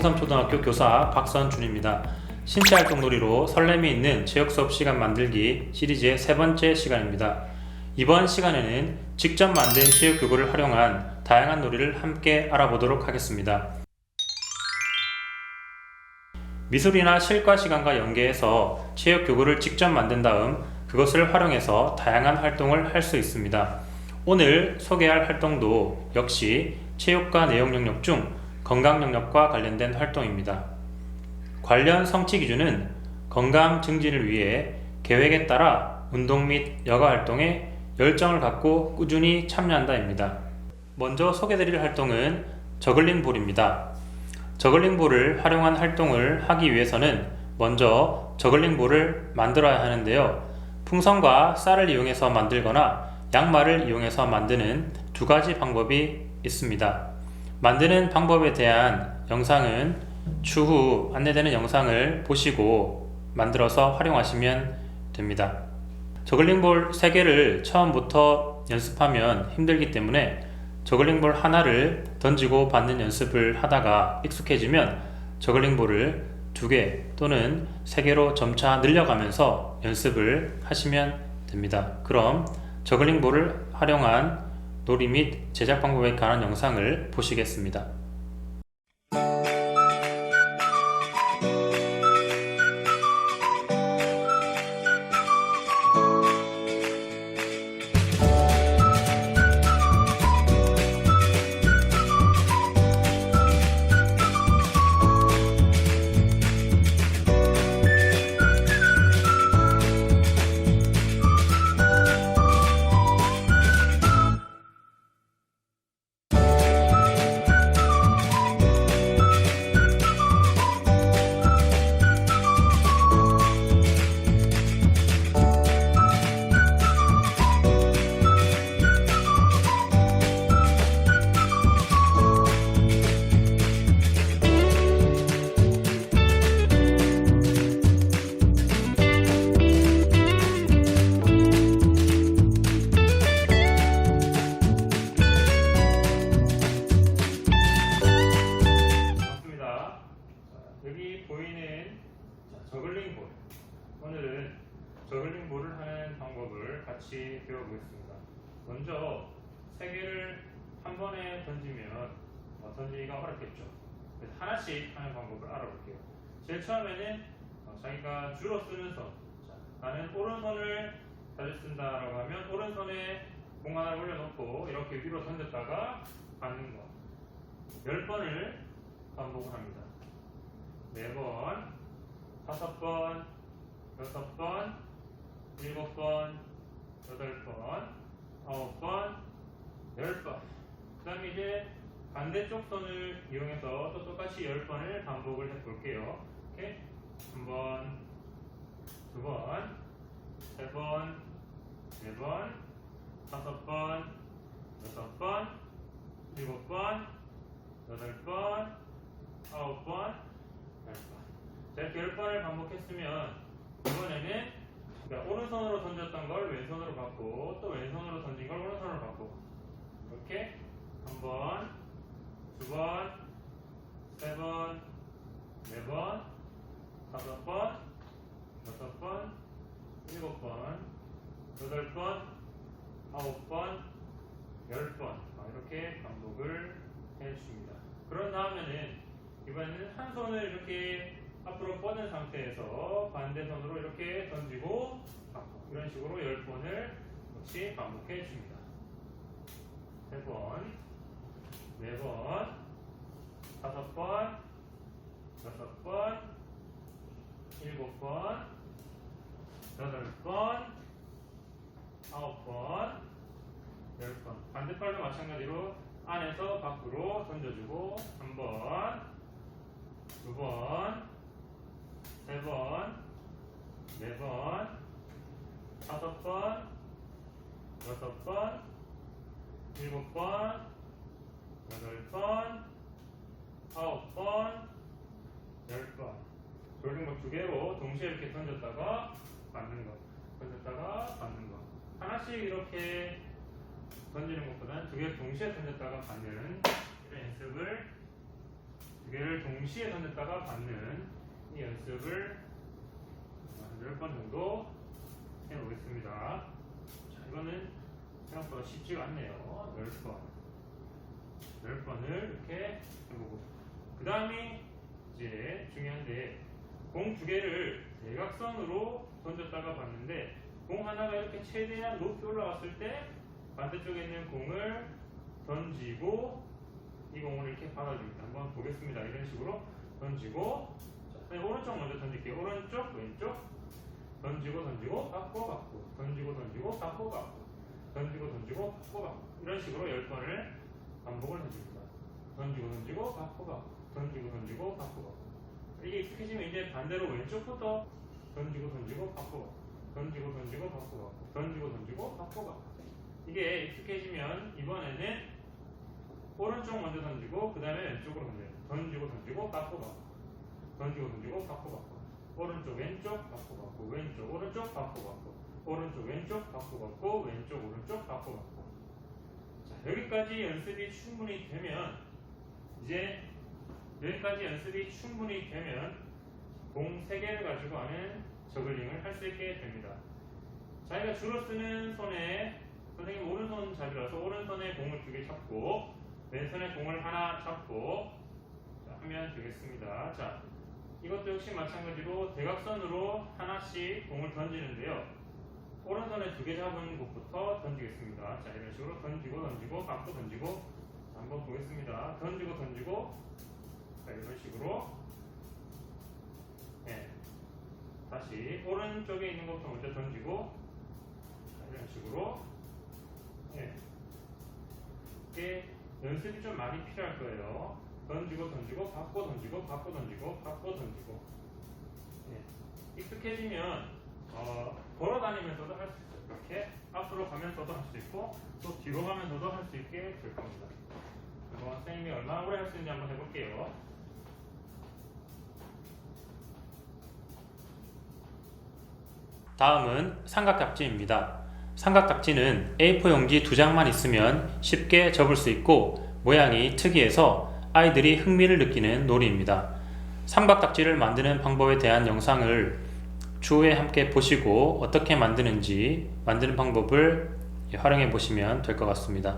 동삼초등학교 교사 박선준입니다. 신체활동 놀이로 설렘이 있는 체육 수업 시간 만들기 시리즈의 세 번째 시간입니다. 이번 시간에는 직접 만든 체육 교구를 활용한 다양한 놀이를 함께 알아보도록 하겠습니다. 미술이나 실과 시간과 연계해서 체육 교구를 직접 만든 다음 그것을 활용해서 다양한 활동을 할 수 있습니다. 오늘 소개할 활동도 역시 체육과 내용 영역 중 건강 영역과 관련된 활동입니다. 관련 성취 기준은 건강 증진을 위해 계획에 따라 운동 및 여가 활동에 열정을 갖고 꾸준히 참여한다입니다. 먼저 소개드릴 활동은 저글링 볼입니다. 저글링 볼을 활용한 활동을 하기 위해서는 먼저 저글링 볼을 만들어야 하는데요. 풍선과 쌀을 이용해서 만들거나 양말을 이용해서 만드는 두 가지 방법이 있습니다. 만드는 방법에 대한 영상은 추후 안내되는 영상을 보시고 만들어서 활용하시면 됩니다. 저글링볼 3개를 처음부터 연습하면 힘들기 때문에 저글링볼 하나를 던지고 받는 연습을 하다가 익숙해지면 저글링볼을 2개 또는 3개로 점차 늘려가면서 연습을 하시면 됩니다. 그럼 저글링볼을 활용한 놀이 및 제작 방법에 관한 영상을 보시겠습니다. 던지면 어, 던지기가 어렵겠죠. 그래서 하나씩 하는 방법을 알아볼게요. 제일 처음에는 어, 자기가 주로 쓰는 손. 자, 나는 오른손을 자주 쓴다라고 하면 오른손에 공 하나를 올려놓고 이렇게 위로 던졌다가 받는 거. 10번을 반복을 합니다. 네 번, 다섯 번, 여섯 번, 일곱 번, 여덟 번, 아홉 번, 열 번. 이제 반대쪽 손을 이용해서 또 똑같이 열 번을 반복을 해 볼게요. 이렇게 한 번, 두 번, 세 번, 네 번, 다섯 번, 여섯 번, 일곱 번, 여덟 번, 아홉 번, 열 번. 자, 이렇게 열 번을 반복했으면 이번에는 그러니까 오른손으로 던졌던 걸 왼손으로 받고 또 왼손으로 던진 걸 오른손으로 받고 이렇게 한 번, 두 번, 세 번, 네 번, 다섯 번, 여섯 번, 일곱 번, 여덟 번, 아홉 번, 열 번. 아, 이렇게 반복을 해줍니다. 그런 다음에는 이번에는 한 손을 이렇게 앞으로 뻗은 상태에서 반대 손으로 이렇게 던지고 이런 식으로 열 번을 같이 반복해 줍니다. 세 번, 네 번, 다섯 번, 여섯 번, 일곱 번, 여덟 번, 아홉 번, 열 번. 반대팔도 마찬가지로 안에서 밖으로 던져주고 한 번, 두 번, 세 번, 네 번, 다섯 번, 여섯 번, 일곱 번, 여덟 번, 아홉 번, 열 번. 돌림목 두 개로 동시에 이렇게 던졌다가 받는 거, 던졌다가 받는 거. 하나씩 이렇게 던지는 것보다는 두개 동시에 던졌다가 받는 이런 연습을 두 개를 동시에 던졌다가 받는 이 연습을 한 10번 정도 해보겠습니다. 자, 이거는 생각보다 쉽지가 않네요. 10번. 10번을 이렇게 해보고. 그 다음이 이제 중요한데, 공 두 개를 대각선으로 던졌다가 봤는데, 공 하나가 이렇게 최대한 높이 올라갔을 때, 반대쪽에 있는 공을 던지고, 이 공을 이렇게 받아줍니다. 한번 보겠습니다. 이런 식으로 던지고, 자, 선생님 오른쪽 먼저 던질게요. 오른쪽, 왼쪽, 던지고 던지고 받고 받고 던지고 던지고 받고 받고 던지고 던지고 받고 받고 이런 식으로 10번을 반복을 해줍니다. 던지고 던지고 받고 받고 던지고 던지고 받고 받고 이게 익숙해지면 이제 반대로 왼쪽부터 던지고 던지고 받고 받고 던지고 던지고 받고 받고 던지고 던지고 받고 받고 이게 익숙해지면 이번에는 오른쪽 먼저 던지고 그 다음에 왼쪽으로 던져요. 던지고 던지고 받고 받고 던지고 던지고 받고 받고 오른쪽 왼쪽 받고 받고 왼쪽 오른쪽 받고 받고 오른쪽 왼쪽 받고 받고 왼쪽 오른쪽 받고 받고 자 여기까지 연습이 충분히 되면 이제 여기까지 연습이 충분히 되면 공 3개를 가지고 하는 저글링을 할 수 있게 됩니다. 자기가 주로 쓰는 손에 선생님 오른손 잡이라서 오른손에 공을 두 개 잡고 왼손에 공을 하나 잡고 자, 하면 되겠습니다. 자 이것도 역시 마찬가지로 대각선으로 하나씩 공을 던지는데요. 오른손에 두 개 잡은 곳부터 던지겠습니다. 자, 이런 식으로 던지고 던지고 감고 던지고 자, 한번 보겠습니다. 던지고 던지고 자, 이런 식으로 네. 다시 오른쪽에 있는 것부터 먼저 던지고 자, 이런 식으로 네. 이게 연습이 좀 많이 필요할 거예요. 던지고 던지고 받고 던지고 받고 던지고 받고 던지고 예. 익숙해지면 어, 걸어 다니면서도 할 수 있어요. 이렇게 앞으로 가면서도 할 수 있고 또 뒤로 가면서도 할 수 있게 될 겁니다. 그럼 선생님이 얼마나 오래 할 수 있는지 한번 해볼게요. 다음은 삼각딱지입니다. 삼각딱지는 A4 용지 두 장만 있으면 쉽게 접을 수 있고 모양이 특이해서 아이들이 흥미를 느끼는 놀이입니다. 삼각딱지를 만드는 방법에 대한 영상을 추후에 함께 보시고 어떻게 만드는지 만드는 방법을 활용해 보시면 될 것 같습니다.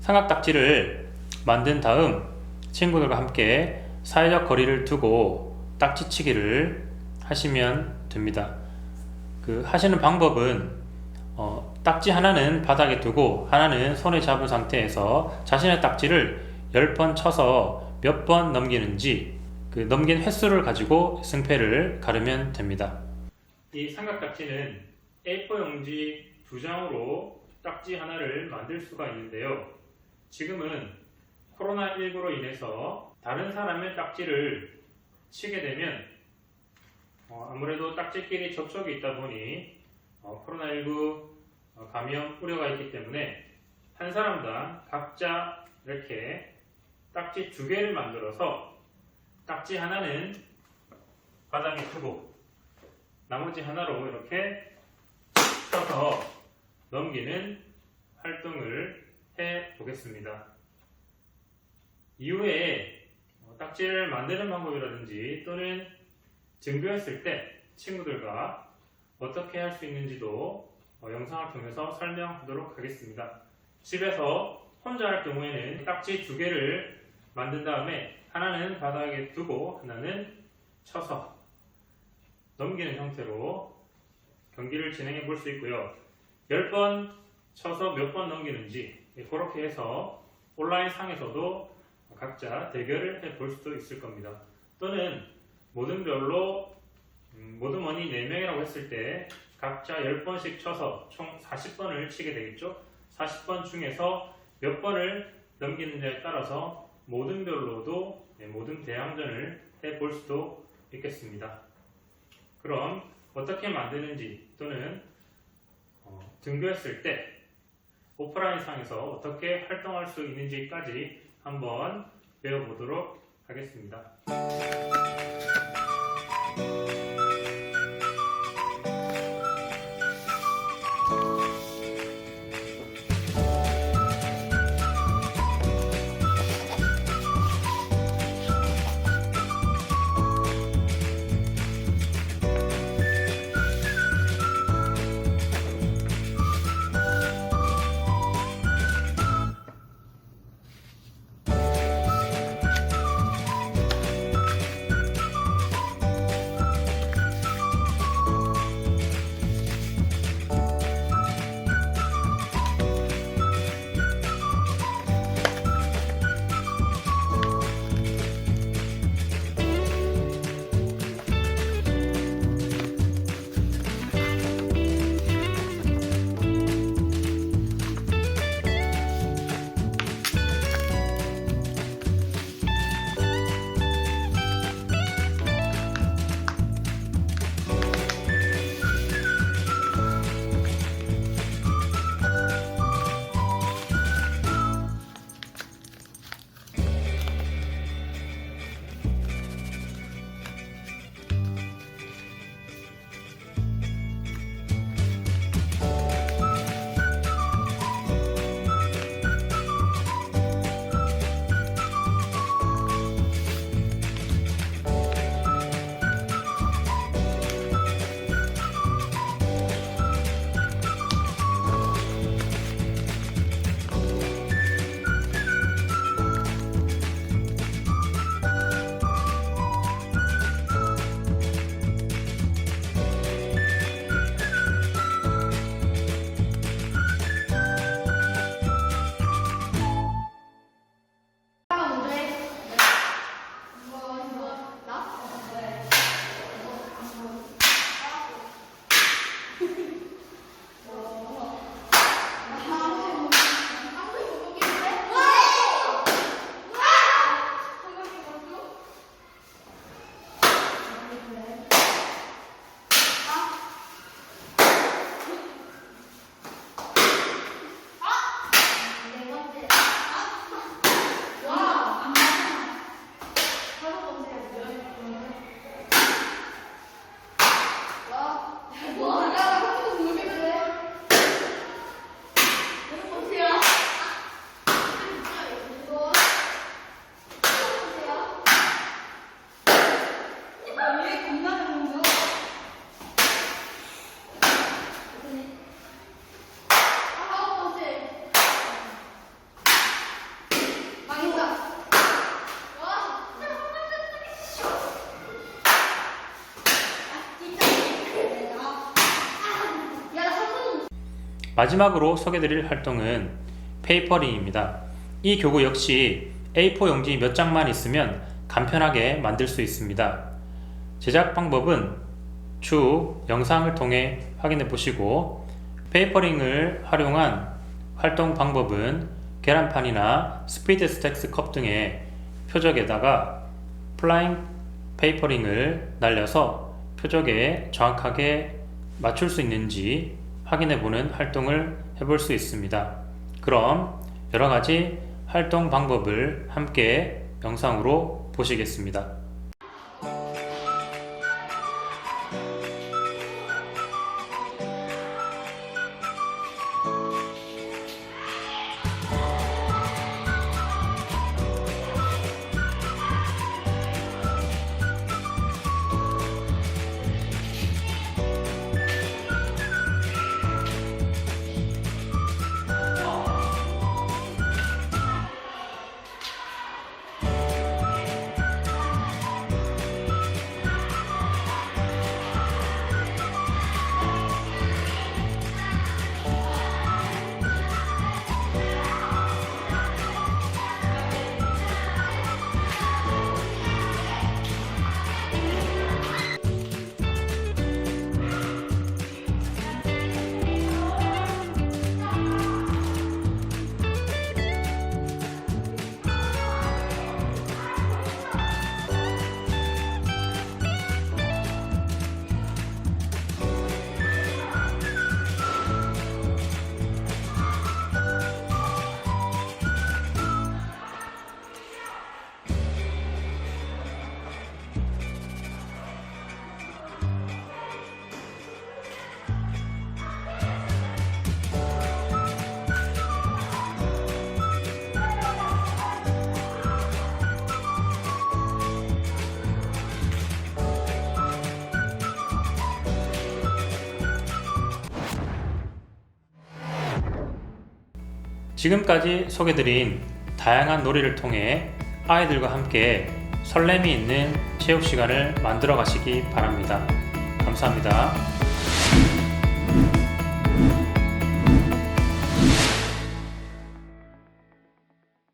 삼각딱지를 만든 다음 친구들과 함께 사회적 거리를 두고 딱지치기를 하시면 됩니다. 그 하시는 방법은 어, 딱지 하나는 바닥에 두고 하나는 손에 잡은 상태에서 자신의 딱지를 10번 쳐서 몇 번 넘기는지 그 넘긴 횟수를 가지고 승패를 가르면 됩니다. 이 삼각딱지는 A4 용지 두 장으로 딱지 하나를 만들 수가 있는데요. 지금은 코로나19로 인해서 다른 사람의 딱지를 치게 되면 어, 아무래도 딱지끼리 접촉이 있다 보니 어, 코로나19 어, 감염 우려가 있기 때문에 한 사람당 각자 이렇게 딱지 두 개를 만들어서 딱지 하나는 바닥에 두고 나머지 하나로 이렇게 쳐서 넘기는 활동을 해 보겠습니다. 이후에 어, 딱지를 만드는 방법이라든지 또는 증교했을 때 친구들과 어떻게 할 수 있는지도 어, 영상을 통해서 설명하도록 하겠습니다. 집에서 혼자 할 경우에는 딱지 두 개를 만든 다음에 하나는 바닥에 두고 하나는 쳐서 넘기는 형태로 경기를 진행해 볼 수 있고요. 10번 쳐서 몇 번 넘기는지 예, 그렇게 해서 온라인 상에서도 각자 대결을 해 볼 수도 있을 겁니다. 또는 모든 별로 음, 모든 원이 4명이라고 했을 때 각자 10번씩 쳐서 총 40번을 치게 되겠죠. 40번 중에서 몇 번을 넘기느냐에 따라서 모든 별로도 네, 모든 대항전을 해 볼 수도 있겠습니다. 그럼 어떻게 만드는지 또는 어, 등교했을 때 오프라인 상에서 어떻게 활동할 수 있는지까지 한번 배워보도록 하겠습니다. 마지막으로 소개드릴 활동은 페이퍼링입니다. 이 교구 역시 A4 용지 몇 장만 있으면 간편하게 만들 수 있습니다. 제작 방법은 추후 영상을 통해 확인해 보시고 페이퍼링을 활용한 활동 방법은 계란판이나 스피드 스택스 컵 등의 표적에다가 플라잉 페이퍼링을 날려서 표적에 정확하게 맞출 수 있는지 확인해 보는 활동을 해볼 수 있습니다. 그럼 여러 가지 활동 방법을 함께 영상으로 보시겠습니다. 지금까지 소개드린 다양한 놀이를 통해 아이들과 함께 설렘이 있는 체육 시간을 만들어 가시기 바랍니다. 감사합니다.